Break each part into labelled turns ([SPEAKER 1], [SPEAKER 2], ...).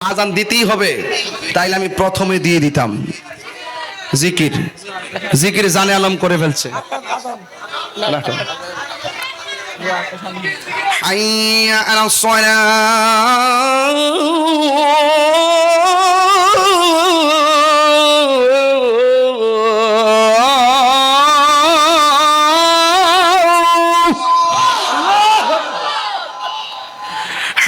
[SPEAKER 1] আজান দিতেই হবে, তাইলে আমি প্রথমে দিয়ে দিতাম। জিকির জিকির জানে আলম করে ফেলছে। আইয়া আলা সলা।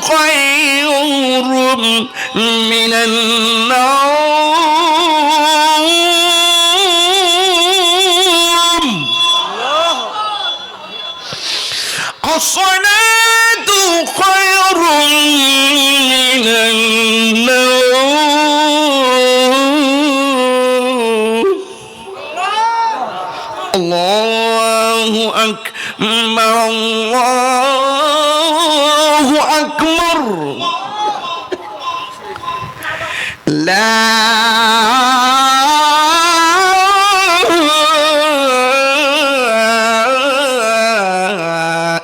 [SPEAKER 1] خير من النوم. الصلاة خير من النوم. الله أكبر الله لا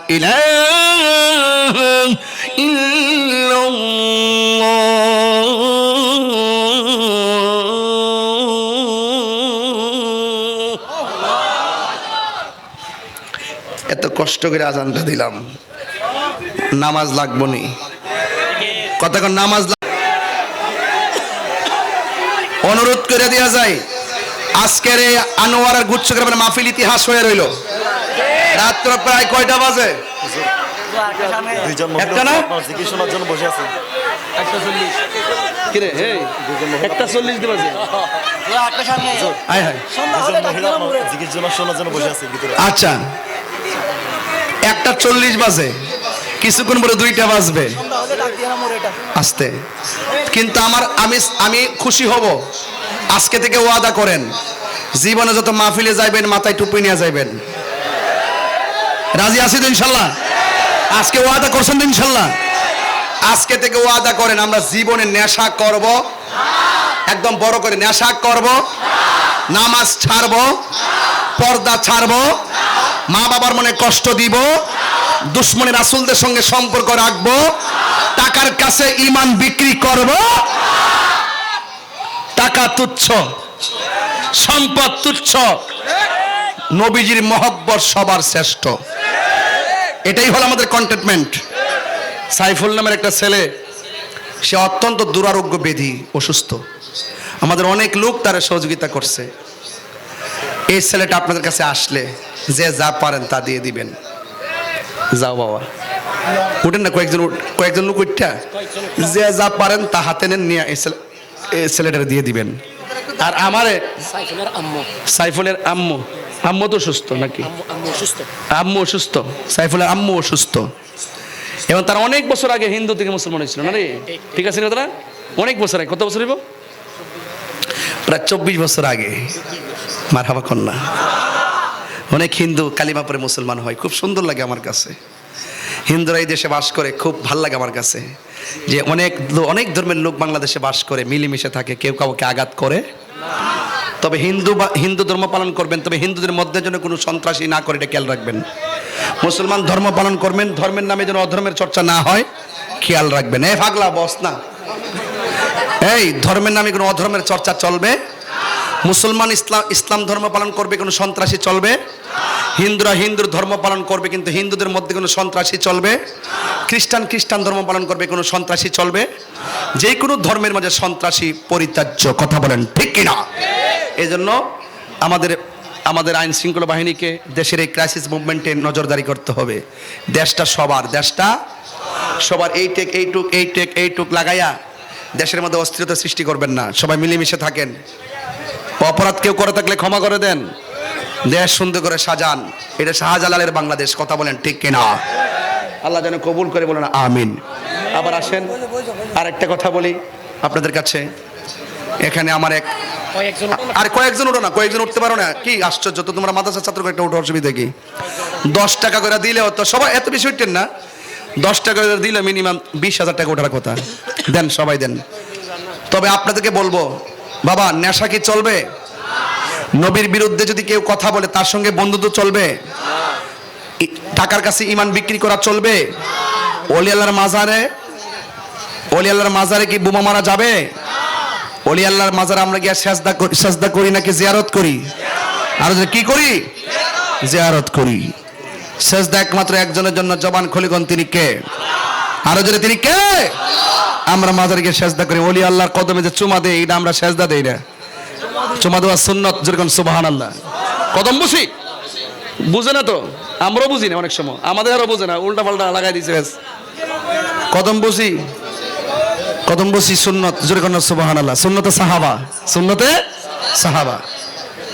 [SPEAKER 1] إله إلا الله এত কষ্ট করে আজানটা দিলাম নামাজ লাগবো নি কতক্ষণ নামাজ করে দেওয়া যায়। আজকের এই আনোয়ার আর গুচ্ছ গ্রামের মাহফিল ইতিহাস হয়ে রইল। রাত্র প্রায় কয়টা বাজে? একটা না?
[SPEAKER 2] শোনার জন্য বসে আছে।
[SPEAKER 1] আচ্ছা। একটা চল্লিশ বাজে। কিছুক্ষণ পরে দুইটা বাজবে। আসতে। কিন্তু আমার আমি আমি খুশি হব। আজকে থেকে ওয়াদা করেন, জীবনে যত মাহফিলে যাইবেন, মাথায় টুপি নিয়ে যাইবেন। রাজি আছি তো ইনশাল্লাহ? আজকে ওয়াদা করছেন তো ইনশাল্লাহ? আজকে থেকে ওয়াদা করেন, আমরা জীবনে নেশা করব। একদম বড় করে নেশা করব। নামাজ ছাড়ব। পর্দা ছাড়ব। মা বাবার মনে কষ্ট দিব। দুশ্মনের রাসুলদের সঙ্গে সম্পর্ক রাখব। টাকার কাছে ইমান বিক্রি করব। টাকা তুচ্ছ, সম্পদ তুচ্ছ, নবীজির মহব্বত সবার শ্রেষ্ঠ। এটাই হলো আমাদের কন্টেনমেন্ট সাইফুল নামের একটা ছেলে, সে অত্যন্ত দুরারোগ্য বেধি অসুস্থ। আমাদের অনেক লোক তারা সহযোগিতা করছে। এই ছেলেটা আপনাদের কাছে আসলে, যে যা পারেন তা দিয়ে দিবেন। যাও বাবা। উঠেন না, কয়েকজন কয়েকজন লোক উঠটা। যে যা পারেন তা হাতে নেন, নিয়ে এই ছেলে- ছেলেটারে দিয়ে দিবেন। আর আমারে
[SPEAKER 3] সাইফুলের আম্মু।
[SPEAKER 1] আম্মু। আম্মু তো সুস্থ নাকি?
[SPEAKER 3] আম্মু আম্মু অসুস্থ।
[SPEAKER 1] সাইফুলের আম্মু অসুস্থ। এবং তারা অনেক বছর আগে হিন্দু থেকে মুসলমান হয়েছিল না রে ঠিক আছে না তারা অনেক বছর আগে। কত বছর হইব? প্রায় চব্বিশ বছর আগে। মার হাবা কন্যা। অনেক হিন্দু কালিমা পরে মুসলমান হয়। খুব সুন্দর লাগে আমার কাছে। হিন্দুরা এই দেশে বাস করে। খুব ভালো লাগে আমার কাছে। যে অনেক অনেক ধর্মের লোক বাংলাদেশে বাস করে, মিলেমিশে থাকে, কেউ কাউকে আঘাত করে। তবে হিন্দু বা হিন্দু ধর্ম পালন করবেন, তবে হিন্দুদের মধ্যে যেন কোনো সন্ত্রাসী না করে, এটা খেয়াল রাখবেন। মুসলমান ধর্ম পালন করবেন, ধর্মের নামে যেন অধর্মের চর্চা না হয়, খেয়াল রাখবেন। এ ভাগলা বস না। এই, ধর্মের নামে কোনো অধর্মের চর্চা চলবে? মুসলমান ইসলাম ইসলাম ধর্ম পালন করবে, কোনো সন্ত্রাসী চলবে? হিন্দুরা হিন্দুর ধর্ম পালন করবে, কিন্তু হিন্দুদের মধ্যে কোনো সন্ত্রাসী চলবে? খ্রিস্টান খ্রিস্টান ধর্ম পালন করবে, কোনো সন্ত্রাসী চলবে? যে কোনো ধর্মের মাঝে সন্ত্রাসী পরিত্যাজ্য, কথা বলেন ঠিক কিনা? এই জন্য আমাদের আমাদের আইন শৃঙ্খলা বাহিনীকে দেশের এই ক্রাইসিস মুভমেন্টে নজরদারি করতে হবে। দেশটা সবার দেশটা সবার। এই টেক এইটুক এই টেক এইটুক লাগাইয়া দেশের মধ্যে অস্থিরতা সৃষ্টি করবেন না। সবাই মিলেমিশে থাকেন। অপরাধ কেউ করে থাকলে ক্ষমা করে দেন। দেশ সুন্দর করে সাজান। এটা শাহজালালের বাংলাদেশ, কথা বলেন ঠিক কিনা? আল্লাহ যেন কবুল করে বলেন আমিন। আবার আসেন আর একটা কথা বলি আপনাদের কাছে। এখানে আমার এক আর কয়েকজন উঠো না কয়েকজন উঠতে পারো না। কি আশ্চর্য তো তোমরা মাদ্রাসার ছাত্র একটা উঠো অসুবিধা কি? দশ টাকা করে দিলে তো সবাই এত বেশি উঠতেন না। দশ টাকা করে দিলে মিনিমাম বিশ হাজার টাকা ওঠার কথা। দেন সবাই দেন। তবে আপনাদেরকে বলব বাবা নেশা কি চলবে? নবীর বিরুদ্ধে যদি কেউ কথা বলে তার সঙ্গে বন্ধুত্ব চলবে? টাকার কাছে ইমান বিক্রি করা চলবে? অলি আল্লাহর মাজারে? অলি আল্লাহর মাজারে কি বোমা মারা যাবে? অলি আল্লাহর মাজারে আমরা গিয়ে সেজদা করি সেজদা করি নাকি জিয়ারত করি? আর কি করি? জিয়ারত করি। সেজদা একমাত্র একজনের জন্য জবান খলিগন তিনি কে? আরও যদি তিনি কে? আমরা মাজারে গিয়ে সেজদা করি। অলি আল্লাহর কদমে যে চুমা দেই এটা আমরা সেজদা দেই না। চুমা দেওয়া সুন্নত, যেরকম সুবাহান আল্লাহ কদম বুঝি? বুঝে না তো? আমরাও বুঝি না অনেক সময়। আমাদের আরও বুঝে না উল্টা পাল্টা লাগাই দিয়েছে ব্যাস। কদম বুঝি কদম বসি সুন্নত, জোরে কন্যা সুবাহান আল্লাহ সুন্নতে সাহাবা সুন্নতে সাহাবা।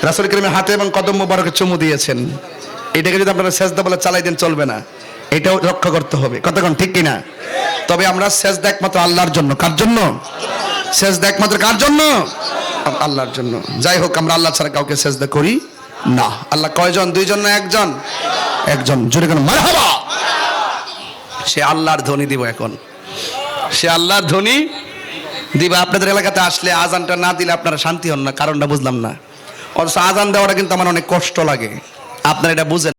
[SPEAKER 1] রাসুল করিমের হাতে এবং কদম মুবারকে চুমু দিয়েছেন। এটাকে যদি আপনারা সেজদা বলে চালাই দেন চলবে না। এটাও রক্ষা করতে হবে। কতক্ষণ? ঠিক কিনা? তবে আমরা সেজদা একমাত্র আল্লাহর জন্য। কার জন্য? সেজদা একমাত্র কার জন্য? আল্লাহর জন্য। যাই হোক, আমরা আল্লাহ ছাড়া কাউকে সেজদা করি না। আল্লাহ কয়জন? দুইজন না একজন? একজন। জোরে কেন, মারহাবা! সে আল্লাহর ধ্বনি দিব এখন। সে আল্লাহর ধ্বনি দিব। আপনাদের এলাকাতে আসলে আজানটা না দিলে আপনারা শান্তি হন না, কারণটা বুঝলাম না। অথচ আজান দেওয়াটা কিন্তু আমার অনেক কষ্ট লাগে। আপনারা এটা বুঝেন